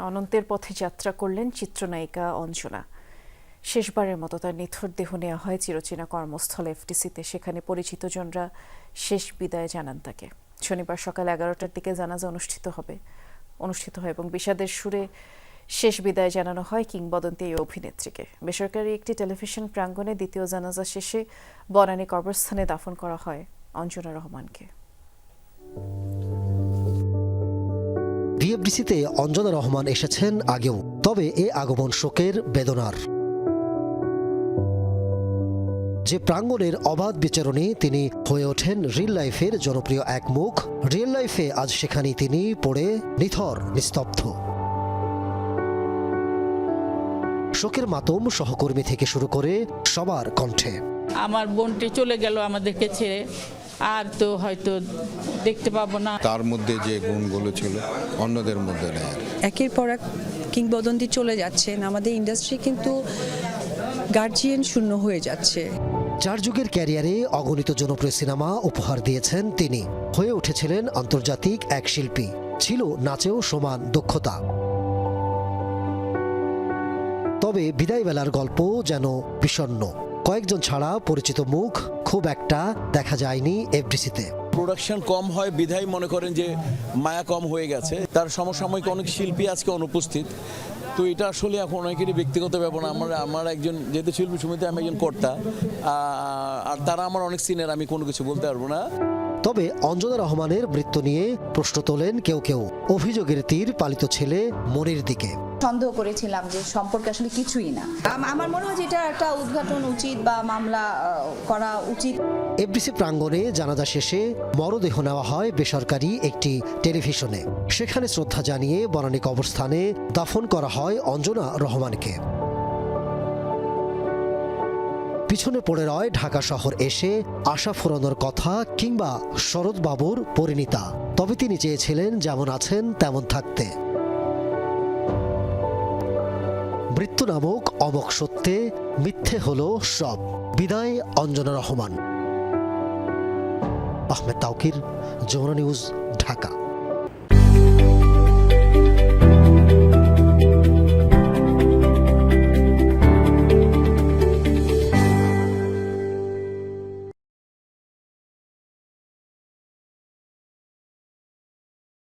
অনন্তের পথে যাত্রা করলেন চিত্রনায়িকা অঞ্জনা। শেষবারের মতো তার নিথর দেহ নেওয়া হয় চিরচেনা কর্মস্থল এফটিসিতে। সেখানে পরিচিতজনরা শেষ বিদায় জানান তাকে। শনিবার সকাল এগারোটার দিকে জানাজা অনুষ্ঠিত হবে। অনুষ্ঠিত হয় এবং বিষাদের সুরে শেষ বিদায় জানানো হয় কিংবদন্তি এই অভিনেত্রীকে। বেসরকারি একটি টেলিভিশন প্রাঙ্গণে দ্বিতীয় জানাজা শেষে বনানী কবরস্থানে দাফন করা হয় অঞ্জনা রহমানকে। বিএফডিসিতে অঞ্জনা রহমান এসেছেন আগেও, তবে এ আগমন শোকের বেদনার। যে প্রাঙ্গণের অবাধ বিচরণে তিনি হয়ে ওঠেন রিয়েল লাইফের জনপ্রিয় এক মুখ রিয়েল লাইফে আজ সেখানেই তিনি পড়ে নিথর, নিস্তব্ধ। শোকের মাতম সহকর্মী থেকে শুরু করে সবার কণ্ঠে। আমার বোনটি চলে গেল আমাদেরকে ছেড়ে। আর তো হয়তো দেখতে পাবো না। তার মধ্যে যে গুণগুলো ছিল অন্যদের মধ্যে নেই একের পর এক কিংবদন্তি চলে যাচ্ছেন। আমাদের ইন্ডাস্ট্রি কিন্তু গার্জিয়ান শূন্য হয়ে যাচ্ছে। চার যুগের ক্যারিয়ারে অগণিত জনপ্রিয় সিনেমা উপহার দিয়েছেন তিনি। হয়ে উঠেছিলেন আন্তর্জাতিক এক শিল্পী। ছিল নাচেও সমান দক্ষতা। তবে বিদায়বেলার গল্প যেন বিষণ্ণ। কয়েকজন ছাড়া পরিচিত মুখ খুব একটা দেখা যায়নি এফডিসিতে। প্রোডাকশন কম হয় বিধায় মনে করেন যে মায়া কম হয়ে গেছে। তার সমসাময়িক অনেক শিল্পী আজকে অনুপস্থিত। তো এটা আসলে এখন অনেকেরই ব্যক্তিগত ব্যাপার আমার আমার একজন, যেহেতু শিল্পী সমিতি আমি একজন কর্তা আর তারা আমার অনেক সিনের আমি কোনো কিছু বলতে পারব না। তবে অঞ্জনা রহমানের মৃত্যু নিয়ে প্রশ্ন তোলেন কেউ কেউ। অভিযোগের তীর পালিত ছেলে মনির দিকে। সন্দেহ করেছিলাম যে সম্পর্কে আসলে কিছুই না। আমার মনে হয় এটা একটা উদ্ঘাটন উচিত বা মামলা করা উচিত। এফডিসি প্রাঙ্গণে জানাজা শেষে মরদেহ নেওয়া হয় বেসরকারি একটি টেলিভিশনে। সেখানে শ্রদ্ধা জানিয়ে বনানী অবস্থানে দাফন করা হয় অঞ্জনা রহমানকে। পিছনে পড়ে রয় ঢাকা শহর এসে আশা ফুরানোর কথা কিংবা শরৎবাবুর পরিণীতা। তবে তিনি চেয়েছিলেন যেমন আছেন তেমন থাকতে। মৃত্যু নামক অমক সত্যে মিথ্যে হলো সব। বিদায়, অঞ্জনা রহমান। আহমেদ তাউকির যমুনা নিউজ, ঢাকা।